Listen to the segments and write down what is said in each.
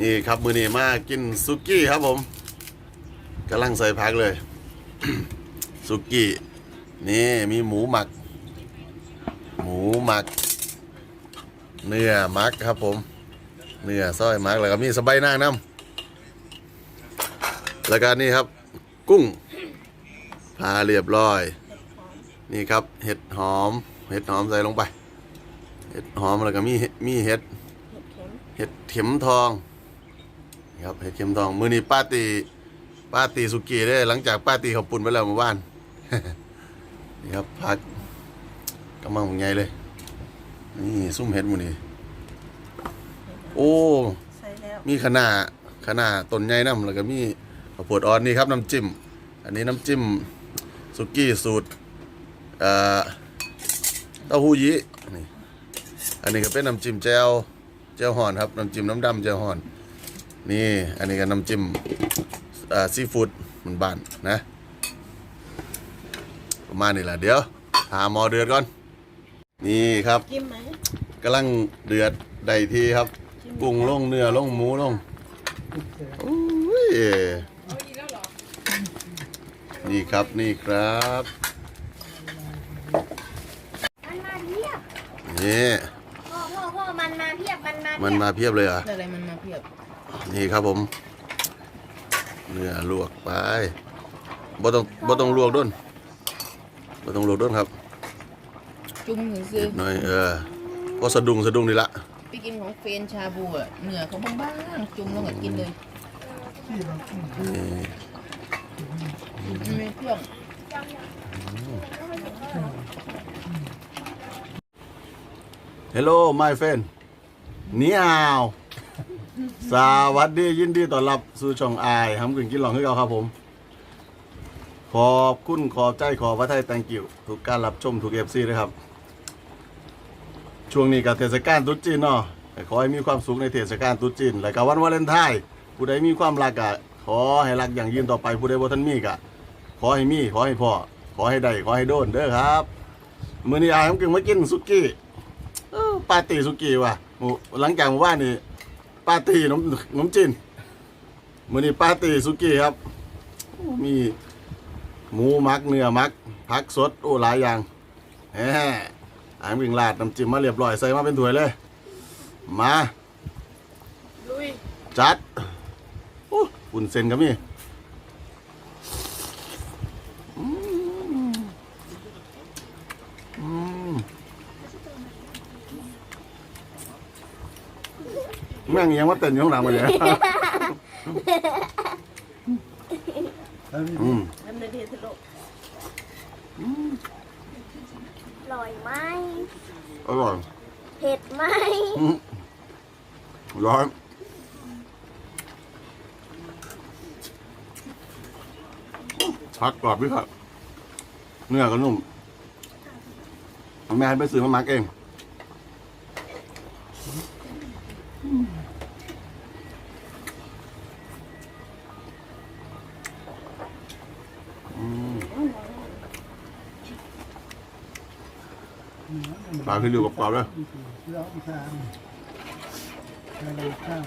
นี่ครับมือนี้มากินซุกี้ครับผมกำลังใส่พักเลยซุกี้นี่มีหมูหมัก หมูหมัก เนื้อหมักครับผม เนื้อซอยหมักแล้วก็มีสะใบายนางน้ำแล้วก็นี่ครับ กุ้งพาเรียบร้อย นี่ครับเห็ดหอม เห็ดหอมใส่ลงไป เห็ดหอมแล้วก็มีเห็ดมีเห็ดเห็ดเข็มทองนี่ ครับเห็ดเข็มทองมือนี้ป้าตีป้าตีสุกี้ได้หลังจากป้าตีเขาวปุ่นไปแล้วเมื่อวานนี่ครับพักกำลังใหญ่เลยนี่ซุ่มเห็ดมือนี้โอ้ใส่แล้วมีขนาขนาต้นใหญ่น้ำแล้วก็มีข้าวโพดอ่อนนี่ครับน้ำจิ้ม อันนี้น้ำจิ้มสุกี้สูตรเอ่อเต้าหู้ยี้นี่อันนี้ก็เป็นน้ำจิ้มแจ่วแจ่วห่อนครับน้ำจิ้มน้ำดำแจ่วห่อน นี่อันนี้ก็น้ำจิ้มเอ่อซีฟู้ดมันบานๆนะ ประมาณนี้แหละเดี๋ยว หาหมอเดือดก่อน นี่ครับจิ้มไหมกำลังเดือดได้ทีครับกุ้งลงเนื้อลงหมูลงโอ้ยนี่ครับนี่ครับมันมาเพียบนี่พ่อพ่อพ่อมันมาเพียบมันมามันเพียบมาเพียบเลยเหรอะอะไรมันมาเพียบ นี่ครับผม เนื้อลวกไปบ่ต้องบ่ต้องลวกด้นบ่ต้องลวกด้นครับจุ่มซื้อหน่อยเออพอสะดุ้งสะดุ้งนี่ละไปกินของเฟรนชาบูอะเนื้อเขาบ้างๆจุ่มลงกับกินเลยนี่มันไม่เพื่องเฮลโล my friend นี่อาว สวัสดียินดีต้อนรับสู่ช่องอายทำกึ่งกินหลองให้เราครับผม ขอบคุณขอบใจขอพระไทย thank you ทุกการรับชมทุกเอฟซีนะครับ ช่วงนี้กับเทศกาลตรุษจีนเนาะขอให้มีความสุขในเทศกาลตรุษจีนและกับวันวาเลนไทน์ผู้ใดมีความรักอะขอให้รักอย่างยืนต่อไปผู้ใดบ่ทันมีกะขอให้มีขอให้พ่อขอให้ได้ขอให้โดนเด้อครับมื้อนี้อายทำกึ่งมากินสุกี้ปาร์ตี้สุกี้ว่ะหลังจากหมู่บ้านนี่ ปาร์ตี้น้ำน้ำจีนมื้อนี้ปาร์ตี้สุกี้ครับโอ้มีหมูมักเนื้อมักผักสด โอ้หลายอย่างแหมอ่างวิ่งลาดน้ำจิ้มมาเรียบร้อยใส่มาเป็นถ้วยเลย มา ลุย จัดโอ้อุ่นเส้นก็มีอืมอืม แม่งยังว่าเต้นอยู่ข้างหลังมาเลยอืมน้ำเดือดทะลุอร่อยไหมอร่อยเผ็ดไหมอืมร้อนพักกรอบด้วยครับ เนื้อก็นุ่ม แม่ให้ไปซื้อมามักเอง ปลาขึ้นอยู่กับกรอบเลยร้องทางอะไรข้าง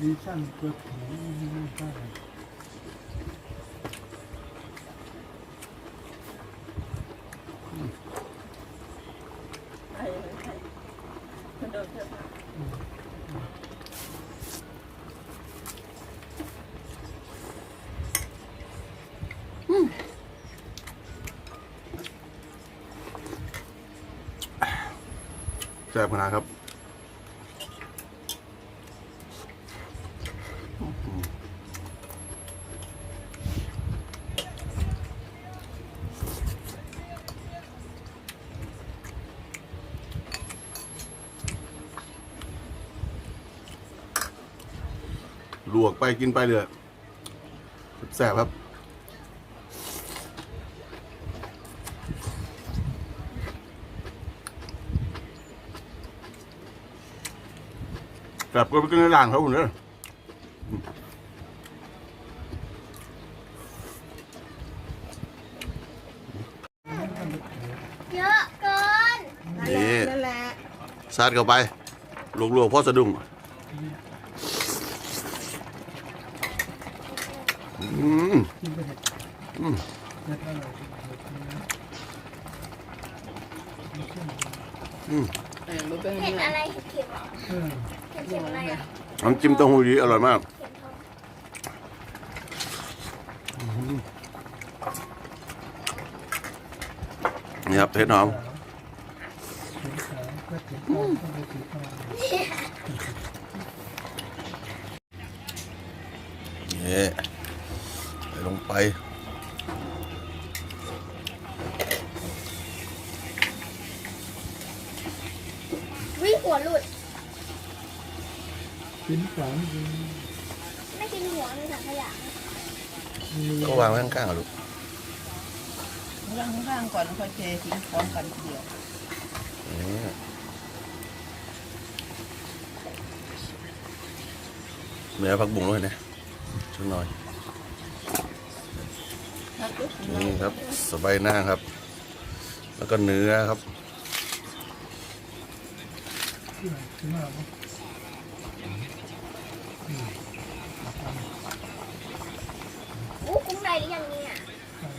ดีช่างกดหูข้าง ไอ้ไอ้มันโดนเพื่อน แซ่บขนาดครับลวกไปกินไปเลยแซ่บครับ แต่ก็ไปกินในร้านเขาเลยเยอะเกินนี่ซัดเข้าไปลวกๆพอสะดุ้งอืมอืมอืม ใช่อืมเออบ่เป็นเห็ดเนื้ออะไรเห็ดเข็มเหรอเออเห็ดเข็มอะไรอะน้ำจิ้มเต้าหู้ยี้อร่อยมากเข็มทองนี่ครับเห็ดหอมเห็ดขาวก็เห็ดทองก็เห็ดทองนี่ใส่ลงไป วิหัวหลุด กินสามกินไม่กินหัวมีแต่ขยะก็วางไว้ข้างๆอะลูกล้างข้างๆก่อนแล้วค่อยเททิ้งพร้อมกันทีเดียวนี่เนื้อผักบุ้งด้วยนะชุดหน่อย ครับลูกนี่ครับสบายหน้าครับ แล้วก็เนื้อครับ ที่ไหนที่มาบ่อู้กุ้งในหรือยังเนี่ยขาว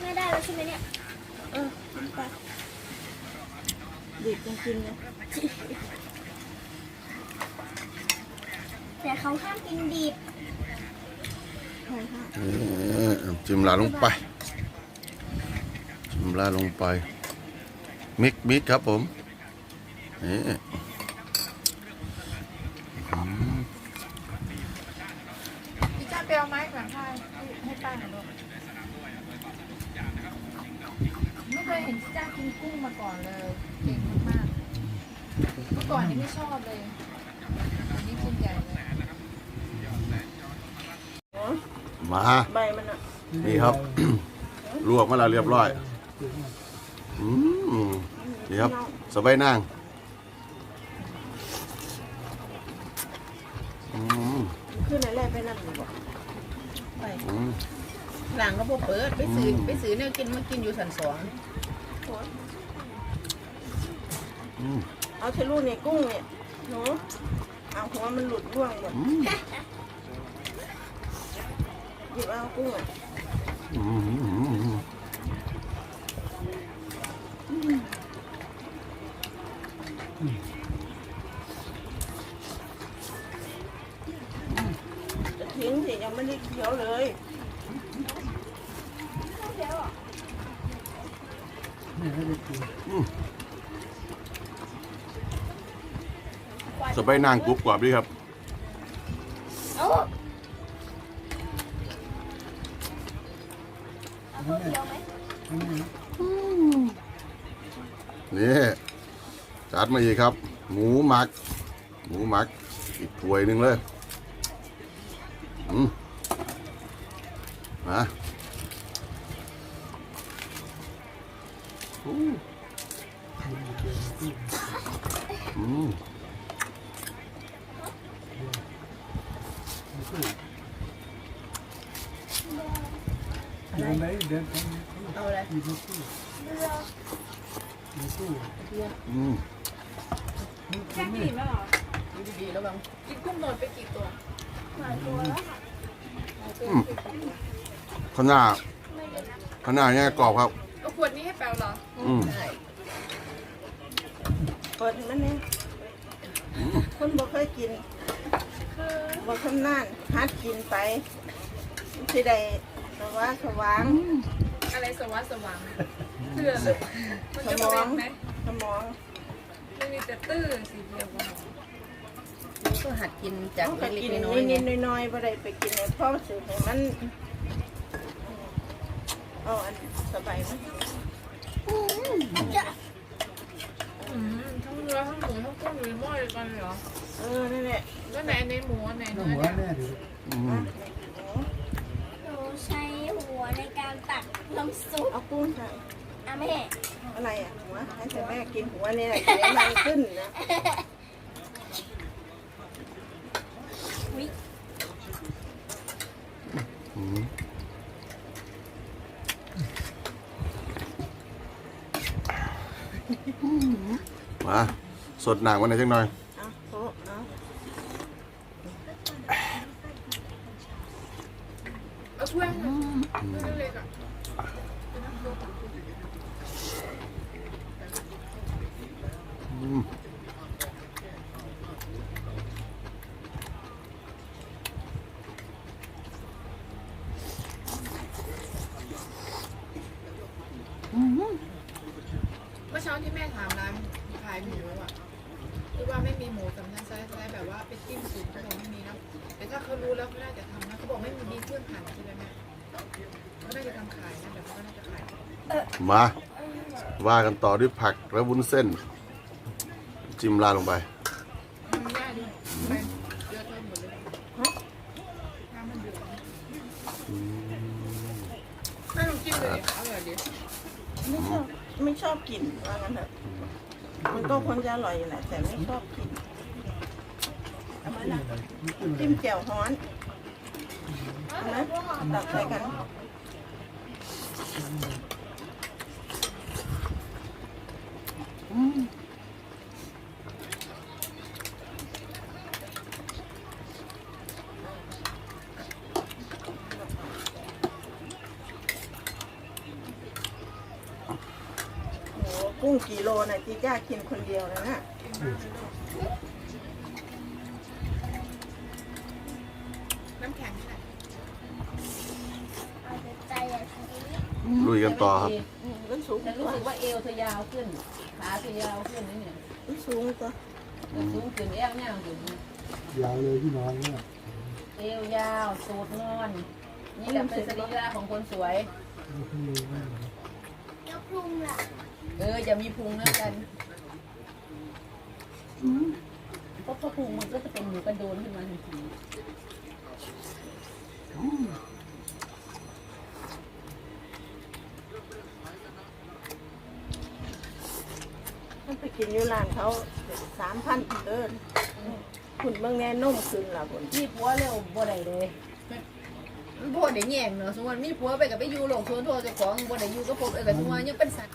ไม่ได้แล้วใช่ไหมเนี่ย เออกินไปดิบจริงๆเลยแต่เขาห้ามกินดิบใช่ค่ะ นี่น้ำ จิ้มลาดลงไปจิ้มลาดลงไป มิกมิกครับผมนี่พี่จ้าไปเอาไม้ก่อนค่ะให้ให้ป้าหน่อยลูกไม่เคยเห็นพี่จ้ากินกุ้งมาก่อนเลย เก่งมากๆเมื่อก่อนนี่ไม่ชอบเลยอันนี้กินใหญ่เลยมา ใบมันอะ นี่ครับ ลวกมาแล้วเรียบร้อยเดี๋ยวมาอืมนี่ครับสบายนางอืมขึ้นอะไรไปนั่นดีกว่าไปอืมหลังก็บ่เปิด ไปซื้อไปซื้อเนี่ยกินมากินอยู่สันสองอืมเอาเทลูกเนี่ยกุ้งเนี่ยหนูเอาหัวมันหลุดร่วงหมดอืมหยิบเอากุ้งอะอืมอืมอืม จะทิ้งสิยังไม่ได้เคี้ยวเลยไม่ให้ได้กินสบายนางกรุบกรอบดีครับ เอา นี่จัดมาอีกครับ หมูหมัก หมูหมัก อีกถ้วยหนึ่งเลยอืมมาอู้อืม กินอะไรเดินไปเอาอะไรกินในตู้ในตู้อืมแค่กินแล้วเหรอดูดีๆแล้วบังกินกุ้งโดนไปกี่ตัวหลายตัวแล้วค่ะข้างหน้าข้างหน้าเนี่ยกรอบครับเอาขวดนี้ให้แปลวเหรอ อืมได้เปิดให้มันเนี่ยคนบ่เคยกินบ่ชำนาญหัดกินไปสิได้ แต่ว่าสว่างอะไรสว่างสว่างเพื่ออะไรมันจะเป็นไหมสมองมันมีแต่ตื้อสีเดียวกันก็หัดกินจากต้องไปเล็กกินๆน้อยๆไงนิดๆน้อยๆบ่ได้ไปกินให้พ่อสิให้มันเอาอันสบายมั้ยอืมทั้งเนื้อทั้งหมูทั้งกุ้งอยู่ในหม้อเดียวกันเลยเหรอเออนั่นแหละแล้วไหนในหมูอันไหนน้ำเนื้อหัวเนี่ย ตักน้ำซุปเอากุ้งค่ะ อ่แม่อะไรอะหัวให้แม่กินหัวเนี่ยเดี๋วอะไขึ้นนะอุ๊ยมาสดหนักวันไหนจังหน่อย มา ว่ากันต่อด้วยผักและวุ้นเส้น จิ้มราดลงไปมันง่ายดีไปเยอะเพิ่มหมดเลยน้ำมันเดือดไม่ต้องจิ้มเลยอร่อยดีไม่ชอบไม่ชอบกินว่างั้นเถอะมันก็ควรจะอร่อยอยู่แหละแต่ไม่ชอบกินเอามาละจิ้มแจ่วฮ้อนเอานะตักใส่กัน โอ้โห กุ้งกี่โลนะจีจ้ากินคนเดียวนะน่ะน้ำแข็งใส่เอาแต่ใจอะทีนี้ลุยกันต่อครับอืมมันสูงแต่กรู้ว่าสึกว่าเอวเธอยาวขึ้น ขาเธอยาวขึ้นนี่เนี่ยมันสูงกว่าสูงขึ้นเอวเนี่ยขึ้นยาวเลยพี่น้องเนี่ยเอวยาวสูดงอน นี่แหละเป็นสรีระของคนสวยไม่ใช่เลยว่าแล้วพรุงล่ะเอออย่ามีพุงนะกันเพราะพอพุงมันก็จะเป็นหมูกระโดนขึ้นมาทันที มันไป กินอยู่ร้านเขาสามพันเดินคุณเบิ่งแน่นุ่มขึ้นล่ะคุณนี่ผัวเร็วบ่ได้เลยมันพวได้แย่งเนอะสมมติมีผัวไปกับไปอยู่หลงชวนทัวร์เจ้าของบ่ได้อยู่ก็พบเออกับทัวร์ยังเป็นสัตว์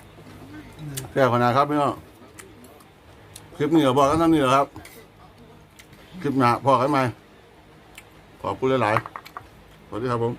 แก้วขนาดครับพี่น้องคลิปนี้ก็บอกกันเท่านี้แหละครับ คลิปหน้าพอกันไหมขอบคุณหลายๆสวัสดีครับผม